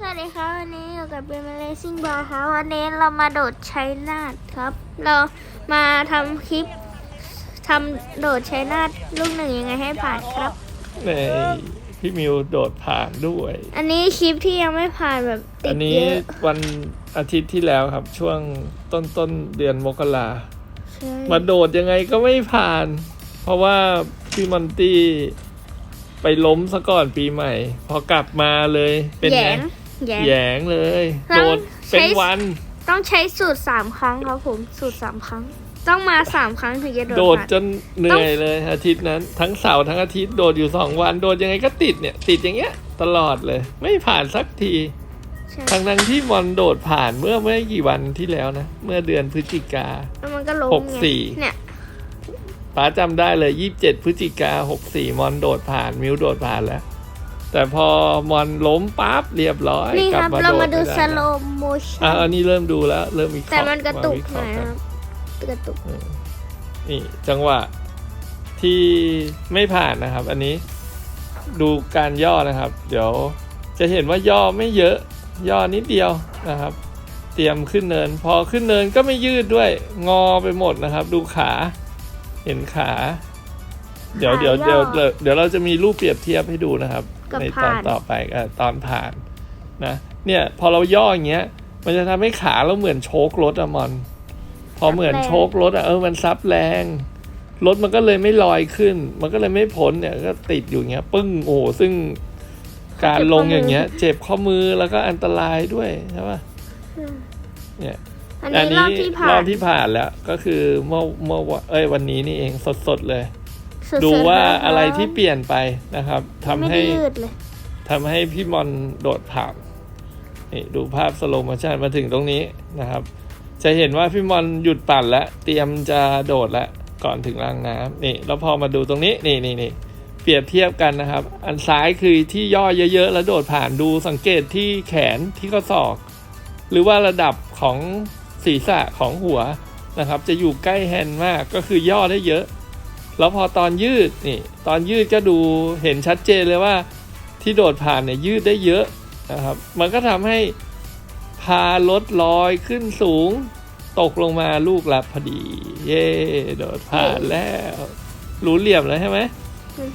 สวัสดีครับวันนี้อยู่กับเบมเลซิ่งบอยครับวันนี้เรามาโดดชัยนาทครับ เรามาทำคลิปทำโดดชัยนาทลูกหนึ่งยังไงให้ผ่านครับในพี่มิวโดดผ่านด้วย อันนี้คลิปที่ยังไม่ผ่านแบบติอัดนนี้เยอะวันอาทิตย์ที่แล้วครับช่วงต้นต้นเดือนมกราใช่มาโดดยังไงก็ไม่ผ่าน เพราะว่าพี่มอนตี้ไปล้มซะก่อนปีใหม่ พอกลับมาเลยเป็นแหยไงง แหยง แหยงเลยแล้วโดดเป็นใช้ วัน ต้องใช้สูตรสามครั้งครับผมสูตรสามครั้ง ต้องมาสามครั้งถึงจะโดดโดดผ่านจนเหนื่อยเลยอาทิตย์นั้น ทั้งเสาร์ทั้งอาทิตย์โดดอยู่สองวัน โดดยังไงก็ติดเนี่ย ติดอย่างเงี้ย ตลอดเลย ไม่ผ่านสักทีใช่ทั้งทั้งๆที่มอนโดดผ่านเมื่อเมื่อกี่วันที่แล้วนะ เมื่อเดือนพฤศจิกา แล้วมันก็ล้มหกไงสี่ เนี่ยป้าจำได้เลยยี่สิบเจ็ดพฤศจิกาหกสี่มอนโดดผ่าน มิวโดดผ่านแล้ว แต่พอมอนล้มปั๊บเรียบร้อยนี่กลัครับมาเราโดดมาดูไได้สโลโมชั่อะอันนี้เริ่มดูแล้ว เริ่มมีแต่มันกระตุกมาวิหเคน่ราะอยห์คกันรับกระตุกนี่จังหวะที่ไม่ผ่านนะครับ อันนี้ดูการย่อนะครับ เดี๋ยวจะเห็นว่าย่อไม่เยอะ ย่อนิดเดียวนะครับ เตรียมขึ้นเนิน พอขึ้นเนินก็ไม่ยืดด้วย งอไปหมดนะครับ ดูขา เห็นขา เดี๋ยวเดี๋ยวเดี๋ยวเดี๋ยวเดี๋ยวเราจะมีรูปเปรียบเทียบให้ดูนะครับกับในตอผ่านนต่อไปกับตอนผ่านนะเนี่ยพอเราย่ออย่างเงี้ย มันจะทำให้ขาเราเหมือนโชครถอะมอน พอเหมือนโชครถอะเออมันซับแรง รถมันก็เลยไม่ลอยขึ้น มันก็เลยไม่พ้นเนี่ยก็ติดอยู่อย่างเงี้ย ปึ้งโอ้โหซึ่งการลงอย่างเงี้ย เจ็บข้อมือแล้วก็อันตรายด้วยใช่ปะเนี่ยอันนี้รอบที่ผ่านรอบที่ผ่านแล้ว ก็คือเมื่อเมื่อวันเอ้ยวันนี้นี่เองสดๆเลย สุๆดูว่าแล้วอะไรที่เปลี่ยนไปนะครับทำไม่ให้ได้ยืดเลยทำให้พี่มอนโดดผ่านนี่ดูภาพสโลโมชันมาถึงตรงนี้นะครับ จะเห็นว่าพี่มอนหยุดปั่นแล้ว เตรียมจะโดดแล้วก่อนถึงรางน้ำนี่แล้วพอมาดูตรงนี้นี่นี่นี่เปรียบเทียบกันนะครับ อันซ้ายคือที่ย่อเยอะๆ แล้วโดดผ่านดูสังเกตที่แขนที่ข้อศอก หรือว่าระดับของศีรษะของหัวนะครับ จะอยู่ใกล้แฮนด์มากก็คือย่อได้เยอะ แล้วพอตอนยืดนี่ตอนยืดก็ดูเห็นชัดเจนเลยว่าที่โดดผ่านเนี่ยยืดได้เยอะนะครับมันก็ทำให้พารถลอยขึ้นสูง ตกลงมาลูกรับพอดี เย่โดดผ่านแล้ว รู้เหลี่ยมแล้วใช่ไหมอืม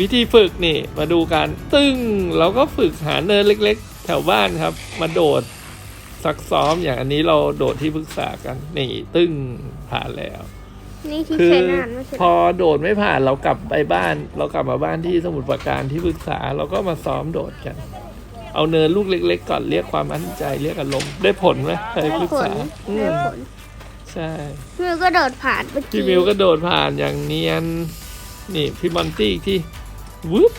วิธีฝึกนี่มาดูกันตึ้งเราก็ฝึกหาเนินเล็ก ๆ แถวบ้านครับ มาโดดซักซ้อมอย่างอันนี้เราโดดที่ปรึกษากัน นี่ตึ้งผ่านแล้ว นี่ที่คือใช้นานไม่ใช่พอโดดไม่ผ่านเรากลับไปบ้าน เรากลับมาบ้านที่สมุทรปราการที่ปรึกษาเราก็มาซ้อมโดดกัน เอาเนินลูกเล็ก ๆ ก่อนเรียกความมั่นใจเรียกอารมณ์ได้ผลไหมเคยได้ปรึกผลษาอืได้มผลใช่ มิวก็โดดผ่านเมื่อพี่กี้มิวก็โดดผ่านอย่างเนียน นี่พี่มอนตี้อีกที่วึบ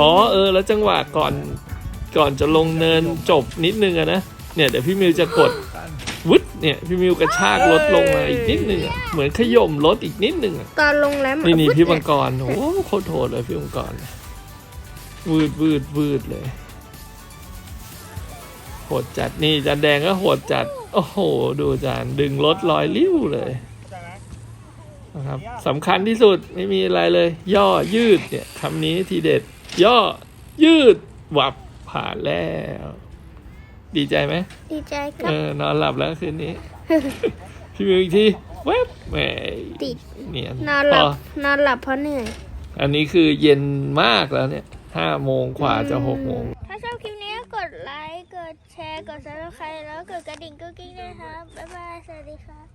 อ๋อเออ แล้วจังหวะก่อนก่อนจะลงเนินจบนิดนึงอะนะ เนี่ยเดี๋ยวพี่มิวจะกด วึดเนี่ยพี่มิวกระชากรถลงมาอีกนิดนึงอะเหมือนขย่มรถอีกนิดนึงอะตอนลงแล้วมันี่นี่ฟึดพี่มังเลยกรโอ้โหโคตรโหดเลยพี่มังกรวืดวืดวืดเลยโหดจัดนี่จานแดงก็โหดจัด โอ้โห ดูจานดึงรถลอยลิ้วเลยนะครับสำคัญที่สุดไม่มีอะไรเลย ย่อยืดเนี่ยคำนี้ทีเด็ด ย่อยืดวับผ่านแล้ว ดีใจไหมดีใจครัเอบ อนอนหลับแล้วคืนนี้ พี่มิวอีกทีแวบแหมติด เนียนนอนหลับพอนอนหลับเพราะเหนื่อย อันนี้คือเย็นมากแล้วเนี่ยห้าโมงกว่าจะหกโมง ถ้าชอบคลิปนี้ก็กดไลค์ กดแชร์ กดซับสไครต์แล้วกดกระดิ่งกุ๊กกิ๊กด้วยครับ บ๊ายบาย สวัสดีครับ